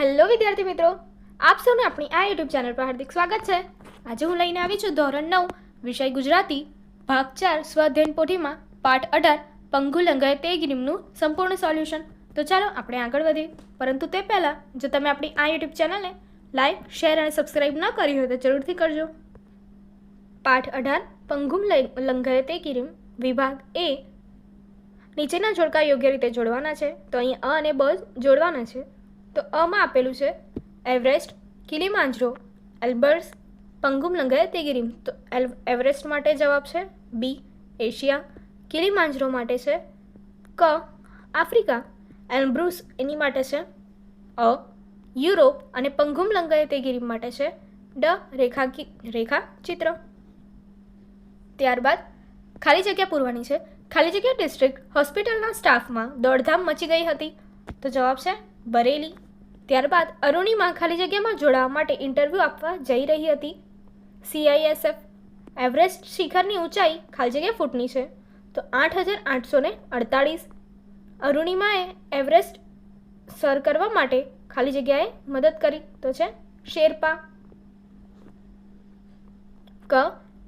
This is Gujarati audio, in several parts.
હેલો વિદ્યાર્થી મિત્રો, આપ સૌને આપણી આ યુટ્યુબ ચેનલ પર હાર્દિક સ્વાગત છે. આજે હું લઈને આવી છું ધોરણ નવ, વિષય ગુજરાતી, ભાગ ચાર સ્વાધ્યન પોથીમાં, પાઠ અઢાર, પંગુ લંઘાય તે ગ્રીમનું સંપૂર્ણ સોલ્યુશન. તો ચાલો આપણે આગળ વધીએ. પરંતુ તે પહેલાં, જો તમે આપણી આ યુટ્યુબ ચેનલને લાઇક શેર અને સબસ્ક્રાઇબ ન કરી હોય તો જરૂરથી કરજો. પાઠ અઢાર પંગુમ લંઘાય તે ગ્રીમ, વિભાગ એ, નીચેના જોડકા યોગ્ય રીતે જોડવાના છે. તો અહીં અ અને બ જોડવાના છે. તો અમાં આપેલું છે. એવરેસ્ટ કિલીમાંજરો એલ્બર્સ પંગુમ લંઘાય તે એલ- એવરેસ્ટ માટે જવાબ છે. બી, એશિયા કિલીમાંજરો માટે છે. ક, આફ્રિકા. એલ્બ્રુસ એની માટે છે. અ, યુરોપ અને પંગુમ લંઘાય તે ગિરિમ માટે છે. ડ રેખા રેખા ચિત્ર ત્યારબાદ ખાલી જગ્યા પૂરવાની છે. ખાલી જગ્યા ડિસ્ટ્રિક્ટ હોસ્પિટલના સ્ટાફમાં દોડધામ મચી ગઈ હતી. તો જવાબ છે બરેલી. ત્યારબાદ અરુણિમા ખાલી જગ્યામાં જોડાવા માટે ઇન્ટરવ્યૂ આપવા જઈ રહી હતી. સીઆઈએસએફ એવરેસ્ટ શિખરની ઊંચાઈ ખાલી જગ્યા ફૂટની છે, તો આઠ હજાર આઠસો અડતાળીસ. અરુણિમાએ એવરેસ્ટ સર કરવા માટે ખાલી જગ્યાએ મદદ કરી, તો છે શેરપા. ક.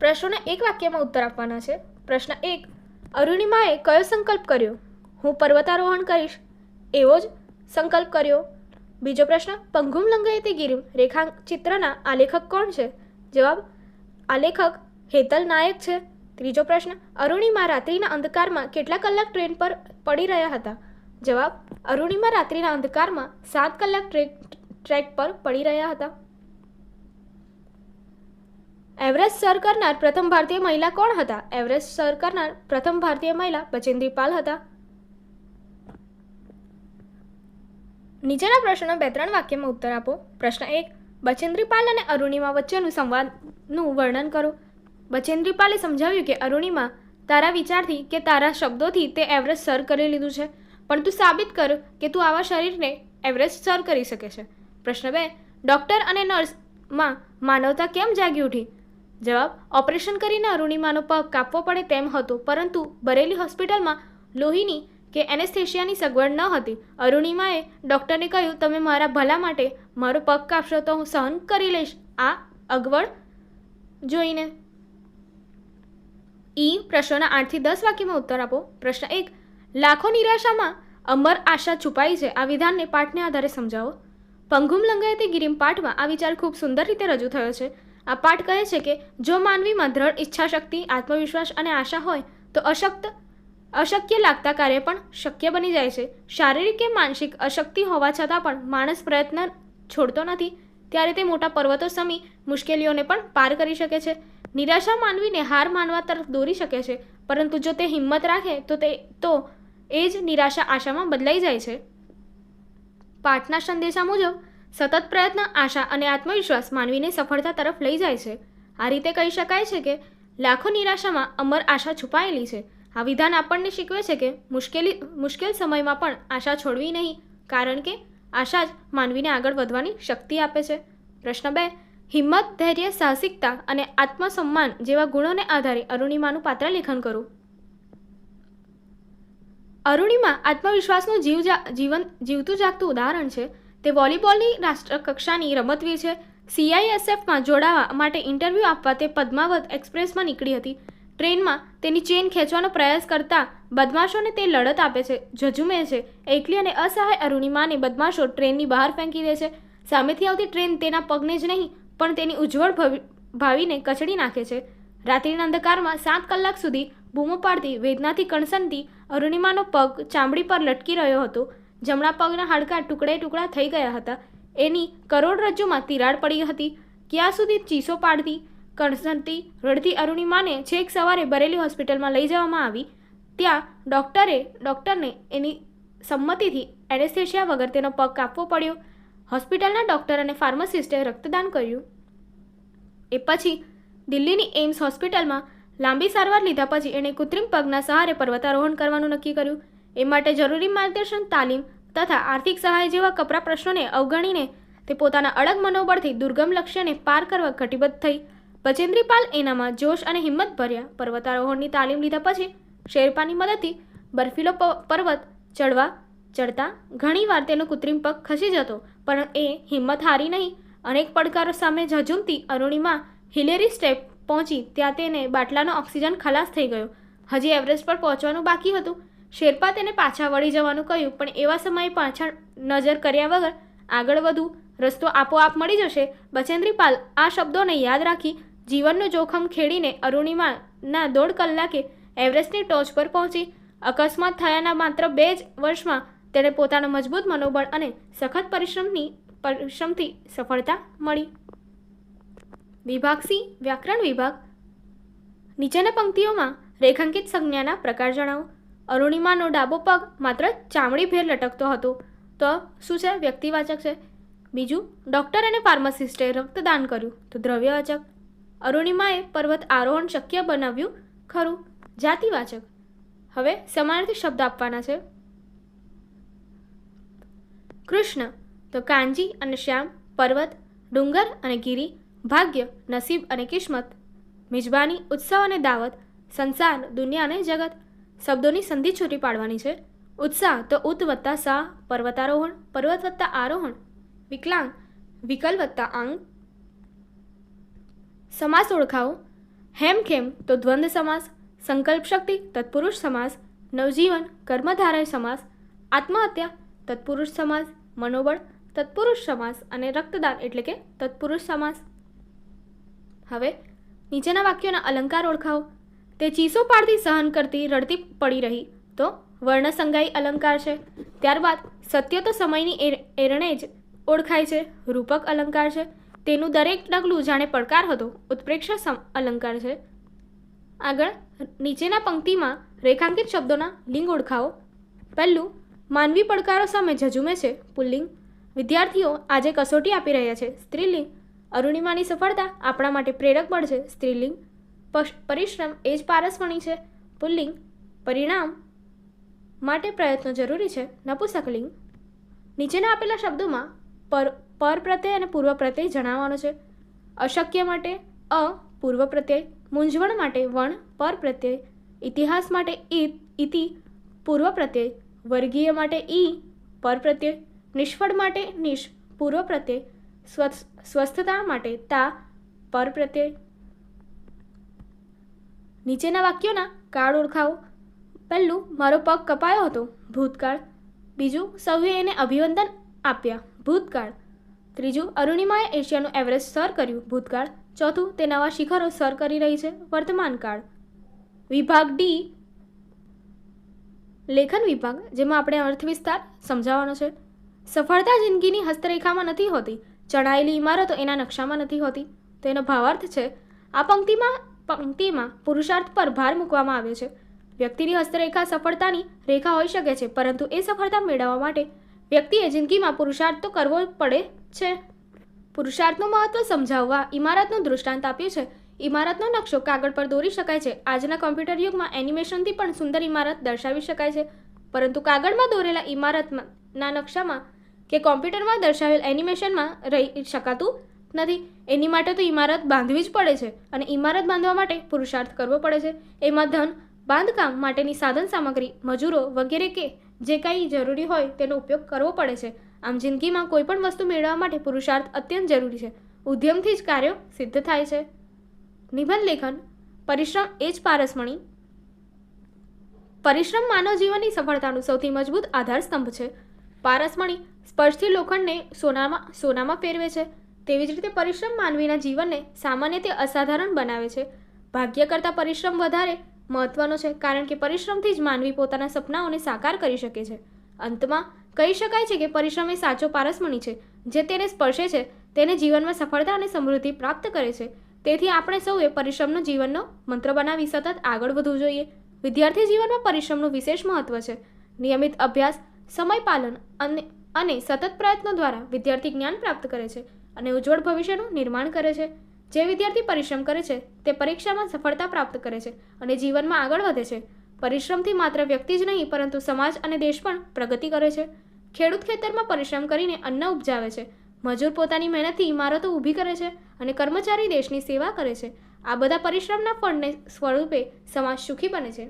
પ્રશ્નોના એક વાક્યમાં ઉત્તર આપવાના છે. પ્રશ્ન એક. અરુણિમાએ કયો સંકલ્પ કર્યો? હું પર્વતારોહણ કરીશ. એવો જ સંકલ્પ કર્યો. બીજો પ્રશ્ન, પંગુમ લંગાયતી ગિરિમ રેખાચિત્રના આલેખક કોણ છે? જવાબ, આલેખક હેતલ નાયક છે. ત્રીજો પ્રશ્ન, અરુણિમા રાત્રિના અંધકારમાં કેટલા કલાક ટ્રેન પર પડી રહ્યા હતા? જવાબ, અરુણિમા રાત્રિના અંધકારમાં સાત કલાક ટ્રેક ટ્રેક પર પડી રહ્યા હતા. એવરેસ્ટ સર કરનાર પ્રથમ ભારતીય મહિલા કોણ હતા? એવરેસ્ટ સર કરનાર પ્રથમ ભારતીય મહિલા બચેન્દ્રી પાલ હતા. નીચેના પ્રશ્નનો બે ત્રણ વાક્યમાં ઉત્તર આપો. પ્રશ્ન એક, બચેન્દ્રીપાલ અને અરુણિમા વચ્ચેનું સંવાદનું વર્ણન કરો. બચેન્દ્રીપાલે સમજાવ્યું કે અરુણિમા તારા વિચારથી કે તારા શબ્દોથી તે એવરેસ્ટ સર કરી લીધું છે. પણ તું સાબિત કર કે તું આવા શરીરને એવરેસ્ટ સર કરી શકે છે. પ્રશ્ન બે, ડૉક્ટર અને નર્સમાં માનવતા કેમ જાગી ઉઠી? જવાબ, ઓપરેશન કરીને અરુણિમાનો પગ કાપવો પડે તેમ હતો, પરંતુ બરેલી હોસ્પિટલમાં લોહીની કે એનેસ્થેશિયાની સગવડ ન હતી. અરુણિમાએ ડૉક્ટરને કહ્યું, તમે મારા ભલા માટે મારો પગ કાપશો તો હું સહન કરી લઈશ. આ અગવડ જોઈને ઈ પ્રશ્નોના આઠથી દસ વાક્યમાં ઉત્તર આપો. પ્રશ્ન એક, લાખો નિરાશામાં અમર આશા છુપાઈ છે. આ વિધાનને પાઠને આધારે સમજાવો. પંગુમ લંગાયતી ગિરિમ પાઠમાં આ વિચાર ખૂબ સુંદર રીતે રજૂ થયો છે. આ પાઠ કહે છે કે, જો માનવીમાં દ્રઢ ઈચ્છાશક્તિ, આત્મવિશ્વાસ અને આશા હોય, તો અશક્ત અશક્ય લાગતા કાર્ય પણ શક્ય બની જાય છે. શારીરિક કે માનસિક અશક્તિ હોવા છતાં પણ માણસ પ્રયત્ન છોડતો નથી, ત્યારે તે મોટા પર્વતો સમી મુશ્કેલીઓને પણ પાર કરી શકે છે. નિરાશા માનવીને હાર માનવા તરફ દોરી શકે છે, પરંતુ જો તે હિંમત રાખે તો તે, તો એ જ નિરાશા આશામાં બદલાઈ જાય છે. પાઠના સંદેશા મુજબ, સતત પ્રયત્ન, આશા અને આત્મવિશ્વાસ માનવીને સફળતા તરફ લઈ જાય છે. આ રીતે કહી શકાય છે કે લાખો નિરાશામાં અમર આશા છુપાયેલી છે. આ વિધાન આપણને શીખવે છે કે મુશ્કેલી, મુશ્કેલ સમયમાં પણ આશા છોડવી નહીં, કારણ કે આશા જ માનવીને આગળ વધવાની શક્તિ આપે છે. પ્રશ્ન બે, હિંમત, ધૈર્ય, સાહસિકતા અને આત્મસન્માન જેવા ગુણોને આધારે અરુણિમાનું પાત્ર લેખન કરું. અરુણિમા આત્મવિશ્વાસનું જીવ જીવન, જીવતું જાગતું ઉદાહરણ છે. તે વોલીબોલની રાષ્ટ્રકક્ષાની રમતવીર છે. સીઆઈએસએફમાં જોડાવા માટે ઇન્ટરવ્યૂ આપવા તે પદ્માવત એક્સપ્રેસમાં નીકળી હતી. ટ્રેનમાં તેની ચેન ખેંચવાનો પ્રયાસ કરતા બદમાશોને તે લડત આપે છે, ઝઝુમે છે. એકલી અને અસહાય અરુણિમાને બદમાશો ટ્રેનની બહાર ફેંકી દે છે. સામેથી આવતી ટ્રેન તેના પગને જ નહીં, પણ તેની ઉજ્જવળ ભાવિને કચડી નાખે છે. રાત્રિના અંધકારમાં સાત કલાક સુધી બૂમો પાડતી વેદનાથી કણસનતી અરુણિમાનો પગ ચામડી પર લટકી રહ્યો હતો. જમણા પગના હાડકાં ટુકડે ટુકડા થઈ ગયા હતા. એની કરોડરજ્જુમાં તિરાડ પડી હતી. ક્યાં સુધી ચીસો પાડતી કણસનતી રડતી અરુણિમાને છેક સવારે બરેલી હોસ્પિટલમાં લઈ જવામાં આવી. ત્યાં ડૉક્ટરે, ડૉક્ટરને એની સંમતિથી એનેસ્થેશિયા વગર તેનો પગ કાપવો પડ્યો. હોસ્પિટલના ડૉક્ટર અને ફાર્માસિસ્ટે રક્તદાન કર્યું. એ પછી દિલ્હીની એમ્સ હોસ્પિટલમાં લાંબી સારવાર લીધા પછી એણે કૃત્રિમ પગના સહારે પર્વતારોહણ કરવાનું નક્કી કર્યું. એ માટે જરૂરી માર્ગદર્શન, તાલીમ તથા આર્થિક સહાય જેવા કપરા પ્રશ્નોને અવગણીને તે પોતાના અડગ મનોબળથી દુર્ગમ લક્ષ્યને પાર કરવા કટિબદ્ધ થઈ. બચેન્દ્રી પાલ એનામાં જોશ અને હિંમત ભર્યા. પર્વતારોહણની તાલીમ લીધા પછી શેરપાની મદદથી બર્ફીલો પર્વત ચડવા ચડતા ઘણીવાર તેનો કૃત્રિમ પગ ખસી જતો, પણ એ હિંમત હારી નહીં. અનેક પડકારો સામે ઝઝૂમતી અરુણિમા હિલેરી સ્ટેપ પહોંચી, ત્યાં તેને બાટલાનો ઓક્સિજન ખલાસ થઈ ગયો. હજી એવરેસ્ટ પર પહોંચવાનું બાકી હતું. શેરપા તેને પાછા વળી જવાનું કહ્યું, પણ એવા સમયે પાછળ નજર કર્યા વગર આગળ વધુ રસ્તો આપોઆપ મળી જશે. બચેન્દ્રીપાલ આ શબ્દોને યાદ રાખી જીવનનું જોખમ ખેડીને અરુણિમાના દોઢ કલાકે એવરેસ્ટની ટોચ પર પહોંચી. અકસ્માત થયાના માત્ર બે જ વર્ષમાં તેણે પોતાના મજબૂત મનોબળ અને સખત પરિશ્રમની, પરિશ્રમથી સફળતા મળી. વિભાગ સી, વ્યાકરણ વિભાગ. નીચેના પંક્તિઓમાં રેખાંકિત સંજ્ઞાના પ્રકાર જણાવો. અરુણિમાનો ડાબો પગ માત્ર ચામડી ભેર લટકતો હતો. તો શું છે? વ્યક્તિવાચક છે. બીજું, ડૉક્ટર અને ફાર્માસિસ્ટે રક્તદાન કર્યું. તો દ્રવ્યવાચક. અરુણિમાએ પર્વત આરોહણ શક્ય બનાવ્યું? ખરું. જાતિવાચક. હવે સમાનાર્થી શબ્દ આપવાના છે. કૃષ્ણ, તો કાંજી અને શ્યામ, પર્વત, ડુંગર અને ગીરી, ભાગ્ય, નસીબ અને કિસ્મત, મિજબાની ઉત્સવ અને દાવત, સંસાર, દુનિયા અને જગત, શબ્દોની સંધિ છૂટી પાડવાની છે. ઉત્સાહ, તો ઉત વત્તા સા પર્વતારોહણ, પર્વત વત્તા આરોહણ, વિકલાંગ, વિકલ વત્તા અંગ સમાસ ઓળખાવો. હેમખેમ તો દ્વંદ્વ સમાસ, સંકલ્પ શક્તિ તત્પુરુષ સમાસ, નવજીવન કર્મધારય સમાસ, આત્મહત્યા તત્પુરુષ સમાસ, મનોબળ તત્પુરુષ સમાસ અને રક્તદાન એટલે કે તત્પુરુષ સમાસ. હવે નીચેના વાક્યોના અલંકાર ઓળખાવો. તે ચીસો પાડતી સહન કરતી રડતી પડી રહી તો વર્ણસંગાઈ અલંકાર છે. ત્યારબાદ સત્ય તો સમયની એર- એરણે જ ઓળખાય છે. રૂપક અલંકાર છે. તેનું દરેક ડગલું જાણે પડકાર હતો. ઉત્પ્રેક્ષા અલંકાર છે. આગળ, નીચેના પંક્તિમાં રેખાંકિત શબ્દોના લિંગ ઓળખાવો. પહેલું, માનવી પડકારો સામે ઝઝુમે છે, પુલ્લિંગ. વિદ્યાર્થીઓ આજે કસોટી આપી રહ્યા છે. સ્ત્રીલિંગ. અરુણિમાની સફળતા આપણા માટે પ્રેરક બળ છે. સ્ત્રીલિંગ. પરિશ્રમ એ જ પારસપણી છે. પુલ્લિંગ. પરિણામ માટે પ્રયત્નો જરૂરી છે. નપુસકલિંગ. નીચેના આપેલા શબ્દોમાં પર પર પ્રત્યય અને પૂર્વ પ્રત્યય જણાવવાનો છે. અશક્ય માટે, અ, પૂર્વ પ્રત્યય, મૂંઝવણ માટે, વણ, પર પ્રત્યય, ઇતિહાસ માટે ઈ ઇતિ, પૂર્વ પ્રત્યય, વર્ગીય માટે, ઈ, પર પ્રત્યય, નિષ્ફળ માટે, નિશ, પૂર્વ પ્રત્યય, સ્વસ્થ, સ્વસ્થતા માટે, તા, પર પ્રત્યય. નીચેના વાક્યોના કાળ ઓળખાવો. પહેલું, મારો પગ કપાયો હતો, ભૂતકાળ. બીજું, સૌએ એને અભિવંદન આપ્યા, ભૂતકાળ. ત્રીજું, અરુણિમાએ એશિયાનું એવરેસ્ટ સર કર્યું. ભૂતકાળ. ચોથું, તે નવા શિખરો સર કરી રહી છે. વર્તમાન કાળ વિભાગ ડી લેખન વિભાગ, જેમાં આપણે અર્થ વિસ્તાર સમજાવવાનો છે. સફળતા જિંદગીની હસ્તરેખામાં નથી હોતી. ચણાયેલી ઇમારતો એના નકશામાં નથી હોતી. તો એનો ભાવાર્થ છે, આ પંક્તિમાં પંક્તિમાં પુરુષાર્થ પર ભાર મૂકવામાં આવ્યો છે. વ્યક્તિની હસ્તરેખા સફળતાની રેખા હોઈ શકે છે, પરંતુ એ સફળતા મેળવવા માટે વ્યક્તિએ જિંદગીમાં પુરુષાર્થ તો કરવો પડે છે. પુરુષાર્થનું મહત્વ સમજાવવા ઇમારતનું દૃષ્ટાંત આપ્યું છે. ઇમારતનો નકશો કાગળ પર દોરી શકાય છે. આજના કોમ્પ્યુટર યુગમાં એનિમેશનથી પણ સુંદર ઇમારત દર્શાવી શકાય છે. પરંતુ કાગળમાં દોરેલા ઇમારતમાં નકશામાં કે કોમ્પ્યુટરમાં દર્શાવેલ એનિમેશનમાં રહી શકાતું નથી. એની માટે તો ઇમારત બાંધવી જ પડે છે અને ઇમારત બાંધવા માટે પુરુષાર્થ કરવો પડે છે. એમાં ધન, બાંધકામ માટેની સાધન સામગ્રી, મજૂરો વગેરે કે જે કંઈ જરૂરી હોય તેનો ઉપયોગ કરવો પડે છે. આમ જિંદગીમાં કોઈ પણ વસ્તુ મેળવવા માટે પુરુષાર્થ અત્યંત જરૂરી છે. ઉદ્યમથી જ કાર્યો સિદ્ધ થાય છે. નિબંધ લેખન, પરિશ્રમ એ જ પારસમણી. પરિશ્રમ માનવ જીવનની સફળતાનું સૌથી મજબૂત આધારસ્તંભ છે. પારસમણી સ્પર્શથી લોખંડને સોનામાં સોનામાં ફેરવે છે. તેવી જ રીતે પરિશ્રમ માનવીના જીવનને સામાન્ય તે અસાધારણ બનાવે છે. ભાગ્ય કરતાં પરિશ્રમ વધારે મહત્વનો છે કારણ કે પરિશ્રમથી જ માનવી પોતાના સપનાઓને સાકાર કરી શકે છે. અંતમાં, કહી શકાય છે કે પરિશ્રમ એ સાચો પારસમણી છે, જે તેને સ્પર્શે છે, તેને જીવનમાં સફળતા અને સમૃદ્ધિ પ્રાપ્ત કરે છે. તેથી આપણે સૌએ પરિશ્રમનો જીવનનો મંત્ર બનાવી સતત આગળ વધવું જોઈએ. વિદ્યાર્થી જીવનમાં પરિશ્રમનું વિશેષ મહત્વ છે. નિયમિત અભ્યાસ, સમય પાલન અને અને સતત પ્રયત્નો દ્વારા વિદ્યાર્થી જ્ઞાન પ્રાપ્ત કરે છે અને ઉજ્જવળ ભવિષ્યનું નિર્માણ કરે છે. જે વિદ્યાર્થી પરિશ્રમ કરે છે, તે પરીક્ષામાં સફળતા પ્રાપ્ત કરે છે અને જીવનમાં આગળ વધે છે. પરિશ્રમથી માત્ર વ્યક્તિ જ નહીં, પરંતુ સમાજ અને દેશ પણ પ્રગતિ કરે છે. ખેડૂત ખેતરમાં પરિશ્રમ કરીને અન્ન ઉપજાવે છે. મજૂર પોતાની મહેનતથી ઇમારતો ઊભી કરે છે અને કર્મચારી દેશની સેવા કરે છે. આ બધા પરિશ્રમના ફળને સ્વરૂપે સમાજ સુખી બને છે.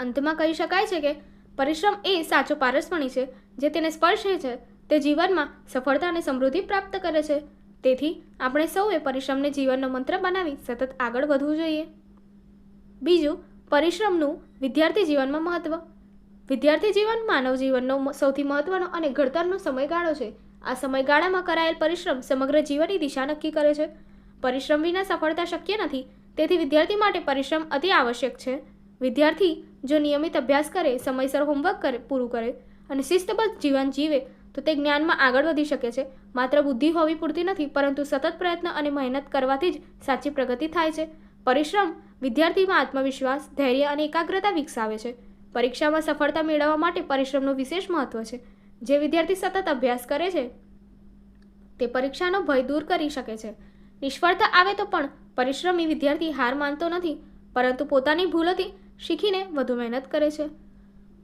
અંતમાં કહી શકાય છે કે, પરિશ્રમ એ સાચો પારસપણી છે, જે તેને સ્પર્શે છે. તે જીવનમાં સફળતા અને સમૃદ્ધિ પ્રાપ્ત કરે છે. તેથી આપણે સૌએ પરિશ્રમને જીવનનો મંત્ર બનાવી સતત આગળ વધવું જોઈએ. બીજું, પરિશ્રમનું વિદ્યાર્થી જીવનમાં મહત્ત્વ વિદ્યાર્થી જીવન માનવ જીવનનો સૌથી મહત્ત્વનો અને ઘડતરનો સમયગાળો છે. આ સમયગાળામાં કરાયેલ પરિશ્રમ સમગ્ર જીવનની દિશા નક્કી કરે છે. પરિશ્રમ વિના સફળતા શક્ય નથી, તેથી વિદ્યાર્થી માટે પરિશ્રમ અતિ આવશ્યક છે. વિદ્યાર્થી જો નિયમિત અભ્યાસ કરે, સમયસર હોમવર્ક કરે, પૂરું કરે અને શિસ્તબદ્ધ જીવન જીવે તો તે જ્ઞાનમાં આગળ વધી શકે છે. માત્ર બુદ્ધિ હોવી પૂરતી નથી, પરંતુ સતત પ્રયત્ન અને મહેનત કરવાથી જ સાચી પ્રગતિ થાય છે. પરિશ્રમ વિદ્યાર્થીમાં આત્મવિશ્વાસ, ધૈર્ય અને એકાગ્રતા વિકસાવે છે. પરીક્ષામાં સફળતા મેળવવા માટે પરિશ્રમનું વિશેષ મહત્વ છે. જે વિદ્યાર્થી સતત અભ્યાસ કરે છે, તે પરીક્ષાનો ભય દૂર કરી શકે છે. નિષ્ફળતા આવે તો પણ પરિશ્રમી વિદ્યાર્થી હાર માનતો નથી, પરંતુ પોતાની ભૂલોથી શીખીને વધુ મહેનત કરે છે.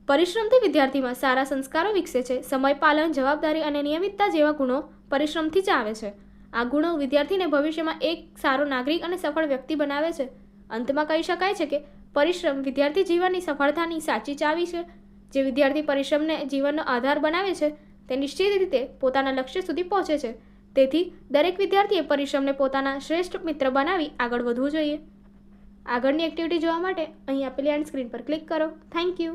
પરિશ્રમથી વિદ્યાર્થીમાં સારા સંસ્કારો વિકસે છે. સમય પાલન, જવાબદારી અને નિયમિતતા જેવા ગુણો પરિશ્રમથી જ આવે છે. આ ગુણો વિદ્યાર્થીને ભવિષ્યમાં એક સારો નાગરિક અને સફળ વ્યક્તિ બનાવે છે. અંતમાં કહી શકાય છે કે પરિશ્રમ વિદ્યાર્થી જીવનની સફળતાની સાચી ચાવી છે. જે વિદ્યાર્થી પરિશ્રમને જીવનનો આધાર બનાવે છે, તે નિશ્ચિત રીતે પોતાના લક્ષ્ય સુધી પહોંચે છે. તેથી, દરેક વિદ્યાર્થીએ પરિશ્રમને પોતાના શ્રેષ્ઠ મિત્ર બનાવી આગળ વધવું જોઈએ. આગળની એક્ટિવિટી જોવા માટે અહીં આપેલી એન્ડ સ્ક્રીન પર ક્લિક કરો. Thank you